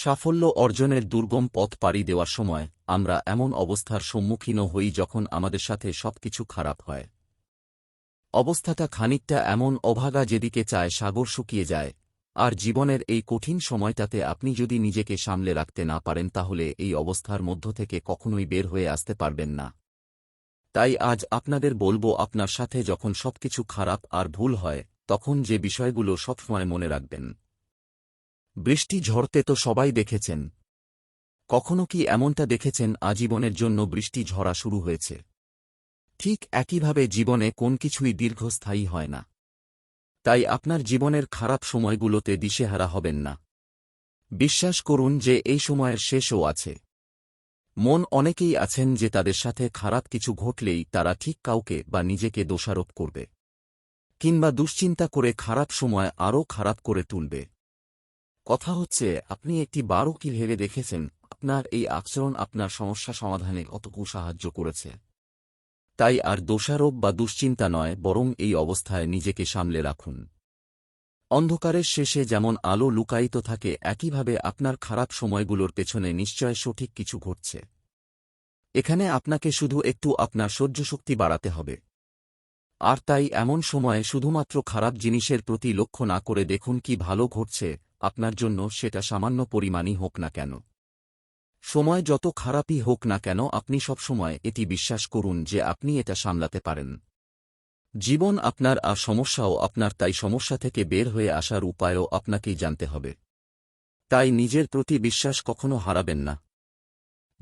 সাফল্য অর্জনের দুর্গম পথ পাড়ি দেওয়ার সময় আমরা এমন অবস্থার সম্মুখীনও হই যখন আমাদের সাথে সবকিছু খারাপ হয়। অবস্থাটা খানিকটা এমন অভাগা যেদিকে চায় সাগর শুকিয়ে যায়। আর জীবনের এই কঠিন সময়টাতে আপনি যদি নিজেকে সামলে রাখতে না পারেন তাহলে এই অবস্থার মধ্য থেকে কখনোই বের হয়ে আসতে পারবেন না। তাই আজ আপনাদের বলব আপনার সাথে যখন সবকিছু খারাপ আর ভুল হয়, তখন যে বিষয়গুলো সবসময় মনে রাখবেন। বৃষ্টি ঝরতে তো সবাই দেখেছেন। কখনো কি এমনটা দেখেছেন আজীবনের জন্য বৃষ্টি ঝরা শুরু হয়েছে? ঠিক একইভাবে জীবনে কোন কিছুই দীর্ঘস্থায়ী হয় না। তাই আপনার জীবনের খারাপ সময়গুলোতে দিশেহারা হবেন না। বিশ্বাস করুন যে এই সময়ের শেষও আছে। মন অনেকেই আছেন যে তাদের সাথে খারাপ কিছু ঘটলেই তারা ঠিক কাউকে বা নিজেকে দোষারোপ করবে। কিংবা দুশ্চিন্তা করে খারাপ সময় আরও খারাপ করে তুলবে। কথা হচ্ছে, আপনি একটি বারো কি ভেবে দেখেছেন? আপনার এই আচরণ আপনার সমস্যা সমাধানে কতটুকু সাহায্য করেছে? তাই আর দোষারোপ বা দুশ্চিন্তা নয়, বরং এই অবস্থায় নিজেকে সামলে রাখুন। অন্ধকারের শেষে যেমন আলো লুকায়িত থাকে, একইভাবে আপনার খারাপ সময়গুলোর পেছনে নিশ্চয় সঠিক কিছু ঘটছে। এখানে আপনাকে শুধু একটু আপনার সহ্যশক্তি বাড়াতে হবে। আর তাই এমন সময়ে শুধুমাত্র খারাপ জিনিসের প্রতি লক্ষ্য না করে দেখুন কি ভালো ঘটছে আপনার জন্য সেটা সামান্য পরিমাণই হোক না কেন। সময় যত খারাপই হোক না কেন, আপনি সবসময় এটি বিশ্বাস করুন যে আপনি এটা সামলাতে পারেন। জীবন আপনার আর সমস্যাও আপনার, তাই সমস্যা থেকে বের হয়ে আসার উপায়ও আপনাকেই জানতে হবে। তাই নিজের প্রতি বিশ্বাস কখনো হারাবেন না।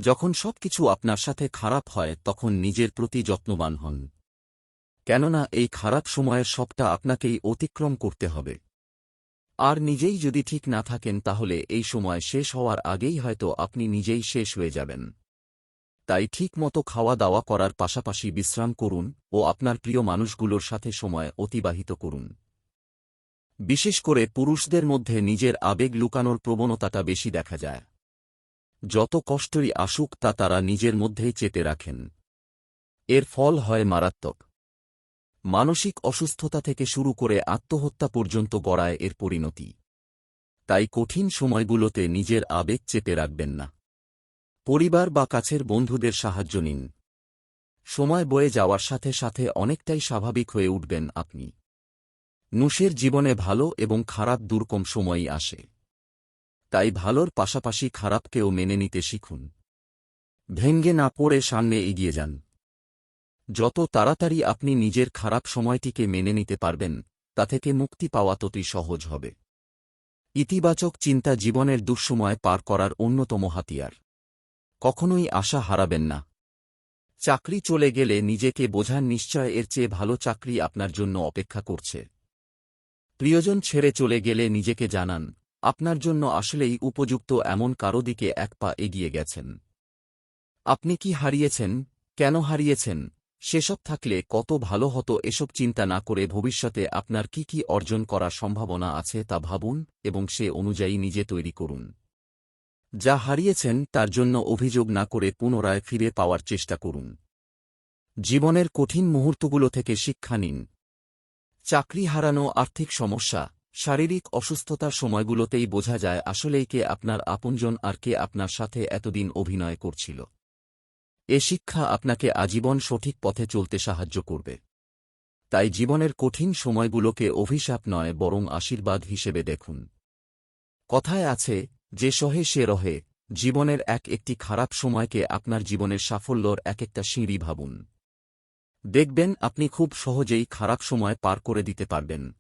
যখন সবকিছু আপনার সাথে খারাপ হয়, তখন নিজের প্রতি যত্নবান হন। কেননা, এই খারাপ সময়ের সবটা আপনাকেই অতিক্রম করতে হবে। আর নিজেই যদি ঠিক না থাকেন তাহলে এই সময় শেষ হওয়ার আগেই হয়তো আপনি নিজেই শেষ হয়ে যাবেন। তাই ঠিক মতো খাওয়া দাওয়া করার পাশাপাশি বিশ্রাম করুন ও আপনার প্রিয় মানুষগুলোর সাথে সময় অতিবাহিত করুন। বিশেষ করে পুরুষদের মধ্যে নিজের আবেগ লুকানোর প্রবণতাটা বেশি দেখা যায়। যত কষ্টই আসুক তা তারা নিজের মধ্যেই চেতে রাখেন। এর ফল হয় মারাত্মক। মানসিক অসুস্থতা থেকে শুরু করে আত্মহত্যা পর্যন্ত গড়ায় এর পরিণতি। তাই কঠিন সময়গুলোতে নিজের আবেগ চেপে রাখবেন না। পরিবার বা কাছের বন্ধুদের সাহায্য নিন। সময় বয়ে যাওয়ার সাথে সাথে অনেকটাই স্বাভাবিক হয়ে উঠবেন আপনি। নুষের জীবনে ভালো এবং খারাপ দুর্কম সময়ই আসে। তাই ভালোর পাশাপাশি খারাপকেও মেনে নিতে শিখুন। ভেঙ্গে না পড়ে সামনে এগিয়ে যান। যত তাড়াতাড়ি আপনি নিজের খারাপ সময়টিকে মেনে নিতে পারবেন, তা থেকে মুক্তি পাওয়া ততই সহজ হবে। ইতিবাচক চিন্তা জীবনের দুঃসময় পার করার অন্যতম হাতিয়ার। কখনোই আশা হারাবেন না। চাকরি চলে গেলে নিজেকে বোঝান নিশ্চয় এর চেয়ে ভালো চাকরি আপনার জন্য অপেক্ষা করছে। প্রিয়জন ছেড়ে চলে গেলে নিজেকে জানান, আপনার জন্য আসলেই উপযুক্ত এমন কারও দিকে এক পা এগিয়ে গেছেন। আপনি কি হারিয়েছেন? কেন হারিয়েছেন? সেসব থাকলে কত ভালো হতো এসব চিন্তা না করে ভবিষ্যতে আপনার কি কি অর্জন করার সম্ভাবনা আছে তা ভাবুন এবং সে অনুযায়ী নিজে তৈরি করুন। যা হারিয়েছেন তার জন্য অভিযোগ না করে পুনরায় ফিরে পাওয়ার চেষ্টা করুন। জীবনের কঠিন মুহূর্তগুলো থেকে শিক্ষা নিন। চাকরি হারানো আর্থিক সমস্যা, শারীরিক অসুস্থতার সময়গুলোতেই বোঝা যায় আসলেই কে আপনার আপনজন আর কে আপনার সাথে এতদিন অভিনয় করছিল। এ শিক্ষা আপনাকে আজীবন সঠিক পথে চলতে সাহায্য করবে। তাই জীবনের কঠিন সময়গুলোকে অভিশাপ নয়, বরং আশীর্বাদ হিসেবে দেখুন। কথায় আছে, যে সহে সে রহে, জীবনের এক একটি খারাপ সময়কে আপনার জীবনের সাফল্যর এক একটা সিঁড়ি ভাবুন। দেখবেন আপনি খুব সহজেই খারাপ সময় পার করে দিতে পারবেন।